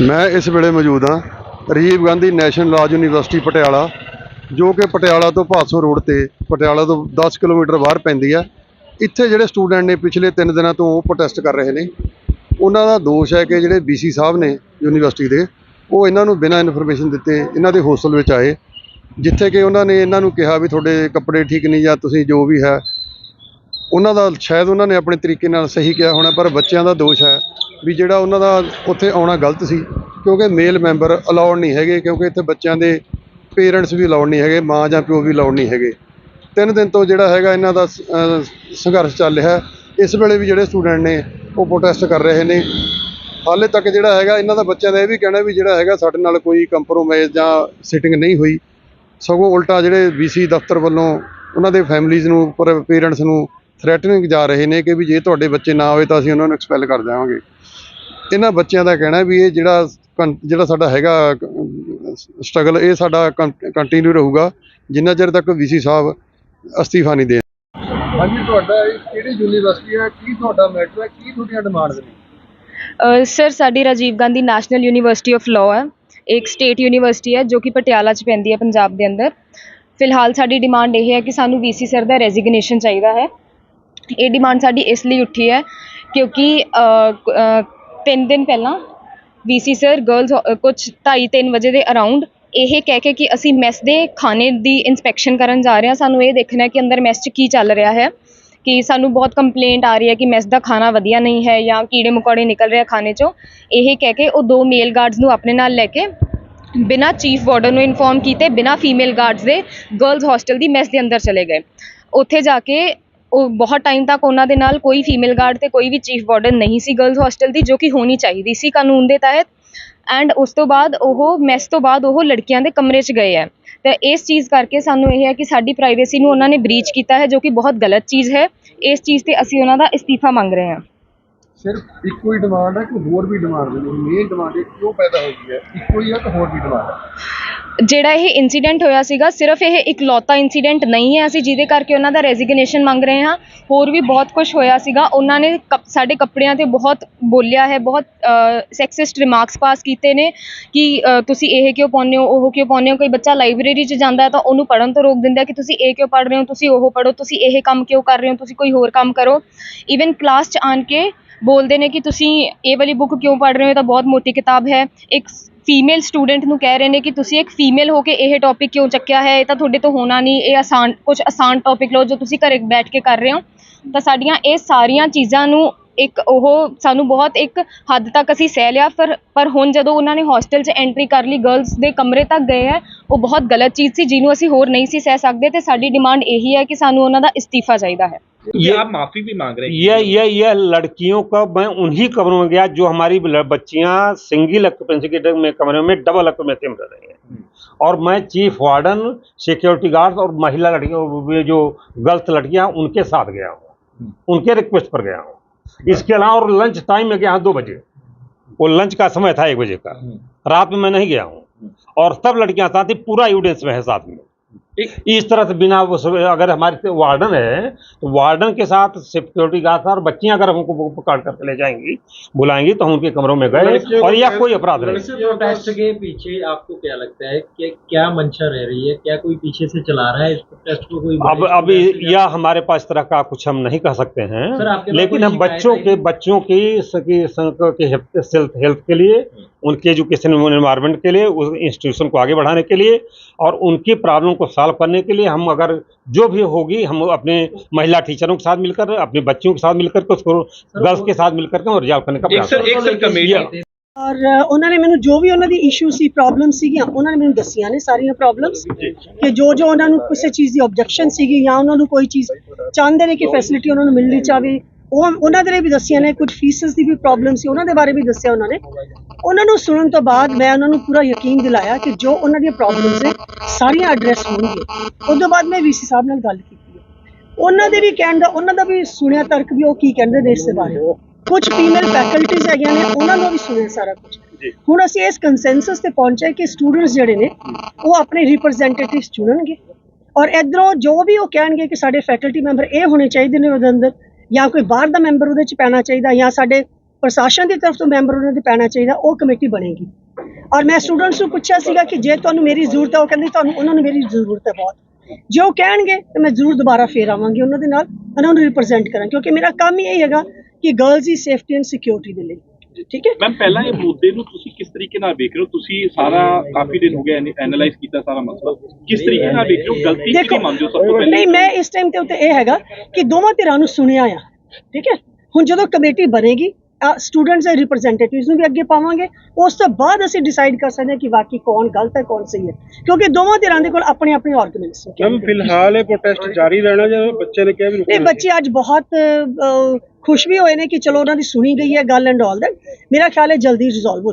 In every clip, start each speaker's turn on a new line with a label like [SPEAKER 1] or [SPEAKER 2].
[SPEAKER 1] ਮੈਂ ਇਸ ਵੇਲੇ ਮੌਜੂਦ ਹਾਂ Rajiv Gandhi national law university Patiala, ਜੋ ਕਿ ਪਟਿਆਲਾ ਤੋਂ ਭਾਦਸੋਂ ਰੋਡ ਤੇ ਪਟਿਆਲਾ ਤੋਂ 10 ਕਿਲੋਮੀਟਰ ਬਾਹਰ ਪੈਂਦੀ ਆ। ਇੱਥੇ ਜਿਹੜੇ ਸਟੂਡੈਂਟ ਨੇ ਪਿਛਲੇ 3 ਦਿਨਾਂ ਤੋਂ ਉਹ ਪ੍ਰੋਟੈਸਟ ਕਰ ਰਹੇ ਨੇ। ਉਹਨਾਂ ਦਾ ਦੋਸ਼ ਹੈ ਕਿ ਜਿਹੜੇ ਬੀਸੀ ਸਾਹਿਬ ਨੇ ਯੂਨੀਵਰਸਿਟੀ ਦੇ, ਉਹ ਇਹਨਾਂ ਨੂੰ ਬਿਨਾਂ ਇਨਫੋਰਮੇਸ਼ਨ ਦਿੱਤੇ ਇਹਨਾਂ ਦੇ ਹੋਸਟਲ ਵਿੱਚ ਆਏ। ਜਿੱਥੇ ਕਿ ਉਹਨਾਂ ਨੇ ਇਹਨਾਂ ਨੂੰ ਕਿਹਾ ਵੀ ਤੁਹਾਡੇ ਕੱਪੜੇ ਠੀਕ ਨਹੀਂ ਜਾਂ ਤੁਸੀਂ ਜੋ ਵੀ ਹੈ, ਉਹਨਾਂ ਦਾ ਸ਼ਾਇਦ ਉਹਨਾਂ ਨੇ ਆਪਣੇ ਤਰੀਕੇ ਨਾਲ ਸਹੀ ਕਿਹਾ ਹੋਣਾ, ਪਰ ਬੱਚਿਆਂ ਦਾ ਦੋਸ਼ ਹੈ। ਵੀ ਜਿਹੜਾ ਉਹਨਾਂ ਦਾ ਉੱਥੇ ਆਉਣਾ ਗਲਤ ਸੀ, ਕਿਉਂਕਿ ਮੇਲ ਮੈਂਬਰ ਅਲਾਉਡ ਨਹੀਂ ਹੈਗੇ, ਕਿਉਂਕਿ ਇੱਥੇ ਬੱਚਿਆਂ ਦੇ ਪੇਰੈਂਟਸ ਵੀ ਅਲਾਉਡ ਨਹੀਂ ਹੈਗੇ, ਮਾਂ ਜਾਂ ਪਿਓ ਵੀ ਅਲਾਉਡ ਨਹੀਂ ਹੈਗੇ। ਤਿੰਨ ਦਿਨ ਤੋਂ ਜਿਹੜਾ ਹੈਗਾ ਇਹਨਾਂ ਦਾ ਸੰਘਰਸ਼ ਚੱਲ ਰਿਹਾ ਇਸ ਵੇਲੇ ਵੀ ਜਿਹੜੇ ਸਟੂਡੈਂਟ ਨੇ, ਉਹ ਪ੍ਰੋਟੈਸਟ ਕਰ ਰਹੇ ਨੇ। ਹਾਲੇ ਤੱਕ ਜਿਹੜਾ ਹੈਗਾ ਇਹਨਾਂ ਦਾ ਬੱਚਿਆਂ ਦਾ ਇਹ ਵੀ ਕਹਿਣਾ ਵੀ ਜਿਹੜਾ ਹੈਗਾ ਸਾਡੇ ਨਾਲ ਕੋਈ ਕੰਪਰੋਮਾਈਜ਼ ਜਾਂ ਸਿਟਿੰਗ ਨਹੀਂ ਹੋਈ। ਸਗੋਂ ਉਲਟਾ ਜਿਹੜੇ ਵੀਸੀ ਦਫ਼ਤਰ ਵੱਲੋਂ ਉਹਨਾਂ ਦੇ ਫੈਮਲੀਜ਼ ਨੂੰ, ਪਰ ਪੇਰੈਂਟਸ ਨੂੰ ਥ੍ਰੈਟਨਿੰਗ ਜਾ ਰਹੇ ਨੇ ਕਿ ਵੀ ਜੇ ਤੁਹਾਡੇ ਬੱਚੇ ਨਾ ਹੋਏ ਤਾਂ ਅਸੀਂ ਉਹਨਾਂ ਨੂੰ ਐਕਸਪੈਲ ਕਰ ਦੇਵਾਂਗੇ ਇਹਨਾਂ ਬੱਚਿਆਂ ਦਾ ਕਹਿਣਾ ਵੀ ਇਹ ਜਿਹੜਾ ਜਿਹੜਾ ਸਾਡਾ ਹੈਗਾ ਸਟਰਗਲ ਇਹ ਸਾਡਾ ਕੰਟੀਨਿਊ ਰਹੂਗਾ। ਜਿੰਨਾ ਚਿਰ ਤੱਕ ਵੀਸੀ ਸਾਹਿਬ ਅਸਤੀਫਾ ਨਹੀਂ ਦੇਣ। ਹਾਂਜੀ ਤੁਹਾਡਾ ਕਿਹੜੀ ਯੂਨੀਵਰਸਿਟੀ ਹੈ? ਕੀ ਤੁਹਾਡਾ ਮੈਟਰ ਹੈ? ਕੀ ਤੁਹਾਡੀਆਂ ਡਿਮਾਂਡਸ ਨੇ?
[SPEAKER 2] ਅ, ਸਰ ਸਾਡੀ Rajiv Gandhi national university of law ਹੈ। ਇੱਕ ਸਟੇਟ ਯੂਨੀਵਰਸਿਟੀ ਹੈ ਜੋ ਕਿ ਪਟਿਆਲਾ 'ਚ ਪੈਂਦੀ ਹੈ ਪੰਜਾਬ ਦੇ ਅੰਦਰ। ਫਿਲਹਾਲ ਸਾਡੀ ਡਿਮਾਂਡ ਇਹ ਹੈ ਕਿ ਸਾਨੂੰ ਵੀਸੀ ਸਰ ਦਾ ਰੈਜ਼ਿਗਨੇਸ਼ਨ ਚਾਹੀਦਾ ਹੈ। ਇਹ ਡਿਮਾਂਡ ਸਾਡੀ ਇਸ ਲਈ ਉੱਠੀ ਹੈ ਕਿਉਂਕਿ ਤਿੰਨ ਦਿਨ ਪਹਿਲਾਂ ਵੀਸੀ ਸਰ ਗਰਲਸ ਕੁਛ ਢਾਈ ਤਿੰਨ ਵਜੇ ਦੇ ਅਰਾਊਂਡ ਇਹ ਕਹਿ ਕੇ ਕਿ ਅਸੀਂ ਮੈਸ ਦੇ ਖਾਣੇ ਦੀ ਇੰਸਪੈਕਸ਼ਨ ਕਰਨ ਜਾ ਰਹੇ ਹਾਂ। ਸਾਨੂੰ ਇਹ ਦੇਖਣਾ ਕਿ ਅੰਦਰ ਮੈਸ 'ਚ ਕੀ ਚੱਲ ਰਿਹਾ ਹੈ, ਕਿ ਸਾਨੂੰ ਬਹੁਤ ਕੰਪਲੇਂਟ ਆ ਰਹੀ ਹੈ ਕਿ ਮੈਸ ਦਾ ਖਾਣਾ ਵਧੀਆ ਨਹੀਂ ਹੈ ਜਾਂ ਕੀੜੇ ਮਕੌੜੇ ਨਿਕਲ ਰਹੇ ਖਾਣੇ 'ਚੋਂ। ਇਹ ਕਹਿ ਕੇ ਉਹ ਦੋ ਮੇਲ ਗਾਰਡਸ ਨੂੰ ਆਪਣੇ ਨਾਲ ਲੈ ਕੇ ਬਿਨਾਂ ਚੀਫ ਵਾਰਡਨ ਨੂੰ ਇਨਫੋਰਮ ਕੀਤੇ, ਬਿਨਾਂ ਫੀਮੇਲ ਗਾਰਡਸ ਦੇ ਗਰਲਸ ਹੋਸਟਲ ਦੀ ਮੈਸ ਦੇ ਅੰਦਰ ਚਲੇ ਗਏ। ਉੱਥੇ ਜਾ ਕੇ ਉਹ ਬਹੁਤ ਟਾਈਮ ਤੱਕ ਉਹਨਾਂ ਦੇ ਨਾਲ ਕੋਈ ਫੀਮੇਲ ਗਾਰਡ ਤੇ ਕੋਈ ਵੀ ਚੀਫ ਵਾਰਡਨ ਨਹੀਂ ਸੀ ਗਰਲਜ਼ ਹੋਸਟਲ ਦੀ, ਜੋ ਕਿ ਹੋਣੀ ਚਾਹੀਦੀ ਸੀ ਕਾਨੂੰਨ ਦੇ ਤਹਿਤ। ਐਂਡ ਉਸ ਤੋਂ ਬਾਅਦ ਉਹ ਮੈਸ ਤੋਂ ਬਾਅਦ ਉਹ ਲੜਕੀਆਂ ਦੇ ਕਮਰੇ 'ਚ ਗਏ ਹੈ। ਅਤੇ ਇਸ ਚੀਜ਼ ਕਰਕੇ ਸਾਨੂੰ ਇਹ ਹੈ ਕਿ ਸਾਡੀ ਪ੍ਰਾਈਵੇਸੀ ਨੂੰ ਉਹਨਾਂ ਨੇ ਬਰੀਚ ਕੀਤਾ ਹੈ, ਜੋ ਕਿ ਬਹੁਤ ਗਲਤ ਚੀਜ਼ ਹੈ। ਇਸ ਚੀਜ਼ ਤੇ ਅਸੀਂ ਉਹਨਾਂ ਦਾ ਇਸਤੀਫਾ ਮੰਗ ਰਹੇ ਹਾਂ।
[SPEAKER 1] ਸਿਰਫ ਇੱਕੋ ਹੀ ਡਿਮਾਂਡ ਹੈ ਕਿ ਹੋਰ ਵੀ ਡਿਮਾਂਡ ਨੇ ਮੇਨ ਡਿਮਾਂਡ ਇਹ ਕਿਉਂ ਪੈਦਾ ਹੋ ਹੈ? ਇੱਕੋ ਹੀ ਹੈ ਕਿ ਹੋਰ ਵੀ ਡਿਮਾਂਡ ਹੈ।
[SPEAKER 2] ਜਿਹੜਾ ਇਹ ਇੰਸੀਡੈਂਟ ਹੋਇਆ ਸੀਗਾ ਸਿਰਫ ਇਹ ਇਕਲੌਤਾ ਇੰਸੀਡੈਂਟ ਨਹੀਂ ਹੈ। ਅਸੀਂ ਜਿਹਦੇ ਕਰਕੇ ਉਹਨਾਂ ਦਾ ਰੈਜ਼ਿਗਨੇਸ਼ਨ ਮੰਗ ਰਹੇ ਹਾਂ। ਹੋਰ ਵੀ ਬਹੁਤ ਕੁਝ ਹੋਇਆ ਸੀਗਾ। ਉਹਨਾਂ ਨੇ ਕੱਪ- ਸਾਡੇ ਕੱਪੜਿਆਂ ਤੇ ਬਹੁਤ ਬੋਲਿਆ ਹੈ ਬਹੁਤ ਸੈਕਸਿਸਟ ਰਿਮਾਰਕਸ ਪਾਸ ਕੀਤੇ ਨੇ ਕਿ ਅ, ਤੁਸੀਂ ਇਹ ਕਿਉਂ ਪਾਉਂਦੇ ਹੋ ਉਹ ਕਿਉਂ ਪਾਉਂਦੇ ਹੋ? ਕੋਈ ਬੱਚਾ ਲਾਇਬ੍ਰੇਰੀ 'ਚ ਜਾਂਦਾ ਹੈ ਤਾਂ ਉਹਨੂੰ ਪੜ੍ਹਨ ਤੋਂ ਰੋਕ ਦਿੰਦਾ ਹੈ ਕਿ ਤੁਸੀਂ ਇਹ ਕਿਉਂ ਪੜ੍ਹ ਰਹੇ ਹੋ? ਤੁਸੀਂ ਉਹ ਪੜ੍ਹੋ ਤੁਸੀਂ ਇਹ ਕੰਮ ਕਿਉਂ ਕਰ ਰਹੇ ਹੋ? ਤੁਸੀਂ ਕੋਈ ਹੋਰ ਕੰਮ ਕਰੋ। ਈਵਨ ਕਲਾਸ 'ਚ ਆਣ ਕੇ ਬੋਲਦੇ ਨੇ ਕਿ ਤੁਸੀਂ ਇਹ ਵਾਲੀ ਬੁੱਕ ਕਿਉਂ ਪੜ੍ਹ ਰਹੇ ਹੋ? ਇਹ ਤਾਂ ਬਹੁਤ ਮੋਟੀ ਕਿਤਾਬ ਹੈ। ਇੱਕ ਫੀਮੇਲ ਸਟੂਡੈਂਟ ਨੂੰ ਕਹਿ ਰਹੇ ਨੇ ਕਿ ਤੁਸੀਂ ਇੱਕ ਫੀਮੇਲ ਹੋ ਕੇ ਇਹ ਟੌਪਿਕ ਕਿਉਂ ਚੱਕਿਆ ਹੈ? ਇਹ ਤਾਂ ਤੁਹਾਡੇ ਤੋਂ ਹੋਣਾ ਨਹੀਂ। ਇਹ ਆਸਾਨ ਕੁਝ ਆਸਾਨ ਟੌਪਿਕ ਲਓ ਜੋ ਤੁਸੀਂ ਘਰੇ ਬੈਠ ਕੇ ਕਰ ਰਹੇ ਹੋ। ਤਾਂ ਸਾਡੀਆਂ ਇਹ ਸਾਰੀਆਂ ਚੀਜ਼ਾਂ ਨੂੰ ਇੱਕ ਉਹ ਸਾਨੂੰ ਬਹੁਤ ਇੱਕ ਹੱਦ ਤੱਕ ਅਸੀਂ ਸਹਿ ਲਿਆ। ਪਰ ਪਰ ਹੁਣ ਜਦੋਂ ਉਹਨਾਂ ਨੇ ਹੋਸਟਲ 'ਚ ਐਂਟਰੀ ਕਰ ਲਈ ਗਰਲਸ ਦੇ ਕਮਰੇ ਤੱਕ ਗਏ ਹੈ, ਉਹ ਬਹੁਤ ਗਲਤ ਚੀਜ਼ ਸੀ, ਜਿਹਨੂੰ ਅਸੀਂ ਹੋਰ ਨਹੀਂ ਸੀ ਸਹਿ ਸਕਦੇ। ਤੇ ਸਾਡੀ ਡਿਮਾਂਡ ਇਹੀ ਹੈ ਕਿ ਸਾਨੂੰ ਉਹਨਾਂ ਦਾ ਇਸਤੀਫਾ ਚਾਹੀਦਾ ਹੈ।
[SPEAKER 3] ये आप माफ़ी भी मांग रहे हैं
[SPEAKER 4] यह यह यह लड़कियों का मैं उन्हीं कमरों में गया जो हमारी बच्चियाँ सिंगल ऑक्यूपेंसी के में कमरे में डबल ऑक्यूपेंसी में रह रही हैं। और मैं चीफ वार्डन सिक्योरिटी गार्ड और महिला लड़कियों जो गर्ल्स लड़कियाँ उनके साथ गया हूँ। उनके रिक्वेस्ट पर गया हूँ। इसके अलावा और लंच टाइम में गया दो बजे। वो लंच का समय था एक बजे का। रात में मैं नहीं गया हूँ। और सब लड़कियाँ साथ ही पूरा एविडेंस में है साथ में। इस तरह से बिना वो अगर हमारे वार्डन है तो वार्डन के साथ सिक्योरिटी गार्ड और बच्चियाँ अगर हमको पक- पकड़ करके ले जाएँगी बुलाएँगी तो हम उनके कमरों में गए और यह कोई अपराध नहीं।
[SPEAKER 5] प्रोटेस्ट के पीछे आपको क्या लगता है कि क्या मंशा रह रही है? क्या कोई पीछे से चला रहा है इस प्रोटेस्ट को? कोई
[SPEAKER 4] अब अब यह हमारे पास इस तरह का कुछ हम नहीं कह सकते हैं लेकिन हम बच्चों के बच्चों की हेल्थ के लिए उनके एजुकेशन एनवायरनमेंट के लिए उस इंस्टीट्यूशन को आगे बढ़ाने के लिए और उनकी प्रॉब्लम को सॉल्व करने के लिए हम अगर जो भी होगी हम अपने महिला टीचरों के साथ मिलकर अपने बच्चों के साथ मिलकर के उसको गर्ल्स के साथ मिलकर के रिजॉल्व करने का
[SPEAKER 3] एक
[SPEAKER 4] प्रयास
[SPEAKER 3] सर एक सर कमेटी
[SPEAKER 6] ਔਰ ਉਹਨਾਂ ਨੇ ਮੈਨੂੰ ਜੋ ਵੀ ਉਹਨਾਂ ਦੀ ਇਸ਼ੂ ਸੀ ਪ੍ਰੋਬਲਮ ਸੀਗੀਆਂ ਉਹਨਾਂ ਨੇ ਮੈਨੂੰ ਦੱਸੀਆਂ ਨੇ ਸਾਰੀਆਂ ਪ੍ਰੋਬਲਮਸ ਕਿ ਜੋ ਜੋ ਉਹਨਾਂ ਨੂੰ ਕਿਸੇ ਚੀਜ਼ ਦੀ ਆਬਜੈਕਸ਼ਨ ਸੀਗੀ ਜਾਂ ਉਹਨਾਂ ਨੂੰ ਕੋਈ ਚੀਜ਼ ਚਾਹੁੰਦੇ ਨੇ ਕਿ ਫੈਸਿਲਿਟੀ ਉਹਨਾਂ ਨੂੰ ਮਿਲਣੀ ਚਾਵੇ ਉਹ ਉਹਨਾਂ ਦੇ ਲਈ ਵੀ ਦੱਸੀਆਂ ਨੇ ਕੁਝ ਫੀਸਸ ਦੀ ਵੀ ਪ੍ਰੋਬਲਮ ਸੀ ਉਹਨਾਂ ਦੇ ਬਾਰੇ ਵੀ ਦੱਸਿਆ ਉਹਨਾਂ ਨੇ ਉਹਨਾਂ ਨੂੰ ਸੁਣਨ ਤੋਂ ਬਾਅਦ ਮੈਂ ਉਹਨਾਂ ਨੂੰ ਪੂਰਾ ਯਕੀਨ ਦਿਲਾਇਆ ਕਿ ਜੋ ਉਹਨਾਂ ਦੀਆਂ ਪ੍ਰੋਬਲਮਸ ਨੇ ਸਾਰੀਆਂ ਐਡਰੈਸ ਹੋਣਗੀਆਂ। ਉਸ ਤੋਂ ਬਾਅਦ ਮੈਂ ਵੀਸੀ ਸਾਹਿਬ ਨਾਲ ਗੱਲ ਕੀਤੀ ਉਹਨਾਂ ਦੇ ਵੀ ਕਹਿਣ ਦਾ ਉਹਨਾਂ ਦਾ ਵੀ ਸੁਣਿਆ ਤਰਕ ਵੀ ਉਹ ਕੀ ਕਹਿੰਦੇ ਨੇ ਇਸ ਦੇ ਬਾਰੇ। ਕੁਝ ਫੀਮੇਲ ਫੈਕਲਟੀਜ਼ ਹੈਗੀਆਂ ਨੇ ਉਹਨਾਂ ਨੂੰ ਵੀ ਸੁਣਿਆ ਸਾਰਾ ਕੁਝ। ਹੁਣ ਅਸੀਂ ਇਸ ਕੰਸੈਂਸਸ ਤੇ ਪਹੁੰਚੇ ਕਿ ਸਟੂਡੈਂਟਸ ਜਿਹੜੇ ਨੇ ਉਹ ਆਪਣੇ ਰਿਪਰੈਜ਼ੈਂਟੇਟਿਵਸ ਚੁਣਨਗੇ। ਔਰ ਇਧਰੋਂ ਜੋ ਵੀ ਉਹ ਕਹਿਣਗੇ ਕਿ ਸਾਡੇ ਫੈਕਲਟੀ ਮੈਂਬਰ ਇਹ ਹੋਣੇ ਚਾਹੀਦੇ ਨੇ ਉਹਦੇ ਅੰਦਰ ਜਾਂ ਕੋਈ ਬਾਹਰ ਦਾ ਮੈਂਬਰ ਉਹਦੇ ਚ ਪੈਣਾ ਚਾਹੀਦਾ ਜਾਂ ਸਾਡੇ ਪ੍ਰਸ਼ਾਸਨ ਦੀ ਤਰਫ ਤੋਂ ਮੈਂਬਰ ਉਹਨਾਂ ਦੇ ਪੈਣਾ ਚਾਹੀਦਾ ਉਹ ਕਮੇਟੀ ਬਣੇਗੀ। ਔਰ ਮੈਂ ਸਟੂਡੈਂਟਸ ਨੂੰ ਪੁੱਛਿਆ ਸੀਗਾ ਕਿ ਜੇ ਤੁਹਾਨੂੰ ਮੇਰੀ ਜ਼ਰੂਰਤ ਹੈ ਉਹ ਕਹਿੰਦੇ ਤੁਹਾਨੂੰ ਉਹਨਾਂ ਨੂੰ ਮੇਰੀ ਜ਼ਰੂਰਤ ਹੈ ਬਹੁਤ। ਜੇ ਉਹ ਕਹਿਣਗੇ ਤਾਂ ਮੈਂ ਜ਼ਰੂਰ ਦੁਬਾਰਾ ਫੇਰ ਆਵਾਂਗੀ ਉਹਨਾਂ ਦੇ ਨਾਲ ਉਹਨਾਂ ਨੂੰ ਰਿਪਰੈਜ਼ੈਂਟ ਕਰਾਂ ਕਿਉਂਕਿ ਮੇਰਾ ਕੰਮ ਹੀ ਇਹ ਹੈਗਾ ਕਿ ਗਰਲਜ਼ ਦੀ ਸੇਫਟੀ ਐਂਡ ਸਿਕਿਉਰਿਟੀ ਦੇ ਲਈ। ਠੀਕ ਹੈ?
[SPEAKER 7] ਮੈਮ ਪਹਿਲਾਂ ਇਹ ਮੁੱਦੇ ਨੂੰ ਤੁਸੀਂ ਕਿਸ ਤਰੀਕੇ ਨਾਲ ਵੇਖ ਰਹੇ ਹੋ? ਤੁਸੀਂ ਸਾਰਾ ਕਾਫੀ ਦਿਨ ਹੋ ਗਏ ਐਨਾਲਾਈਜ਼ ਕੀਤਾ ਸਾਰਾ ਮਸਲਾ। ਕਿਸ ਤਰੀਕੇ ਨਾਲ ਵੇਖ ਰਹੇ ਹੋ? ਗਲਤੀ ਕਿਹਦੀ ਮੰਨਦੇ ਹੋ ਸਭ ਤੋਂ ਪਹਿਲਾਂ?
[SPEAKER 6] ਨਹੀਂ ਮੈਂ ਇਸ ਟਾਈਮ ਤੇ ਉੱਤੇ ਇਹ ਹੈਗਾ ਕਿ ਦੋਵਾਂ ਧਿਰਾਂ ਨੂੰ ਸੁਣਿਆ ਆ। ਠੀਕ ਹੈ? ਹੁਣ ਜਦੋਂ ਕਮੇਟੀ ਬਣੇਗੀ ਸਟੂਡੈਂਟਸ ਦੇ ਰਿਪਰੈਜ਼ੈਂਟੇਟਿਵਸ ਨੂੰ ਵੀ ਅੱਗੇ ਪਾਵਾਂਗੇ। ਉਸ ਤੋਂ ਬਾਅਦ ਅਸੀਂ ਡਿਸਾਈਡ ਕਰ ਸਕਦੇ ਹਾਂ ਕਿ ਵਾਕਈ ਕੌਣ ਗਲਤ ਹੈ ਕੌਣ ਸਹੀ ਹੈ। ਕਿਉਂਕਿ ਦੋਵਾਂ ਧਿਰਾਂ ਦੇ ਕੋਲ ਆਪਣੇ ਆਪਣੇ ਆਰਗੂਮੈਂਟਸ ਨੇ।
[SPEAKER 8] ਮੈਮ ਫਿਲਹਾਲ ਇਹ ਪ੍ਰੋਟੈਸਟ ਜਾਰੀ ਰਹਿਣਾ ਜਾਂ ਬੱਚੇ ਨੇ ਕਿਹਾ ਵੀ
[SPEAKER 6] ਨਹੀਂ ਬੱਚੇ ਅੱਜ ਬਹੁਤ ਖੁਸ਼ ਵੀ ਹੋਏ ਨੇ ਕਿ ਚਲੋ ਉਹਨਾਂ ਦੀ ਸੁਣੀ ਗਈ ਹੈ ਗੱਲ ਐਂਡ ਆਲ ਦੈਟ ਮੇਰਾ ਖਿਆਲ ਹੈ ਜਲਦੀ ਰਿਜ਼ੋਲਵ ਹੋ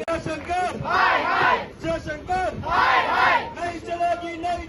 [SPEAKER 9] जयशंकर हाय हाय जयशंकर हाय हाय नहीं चलेगी नहीं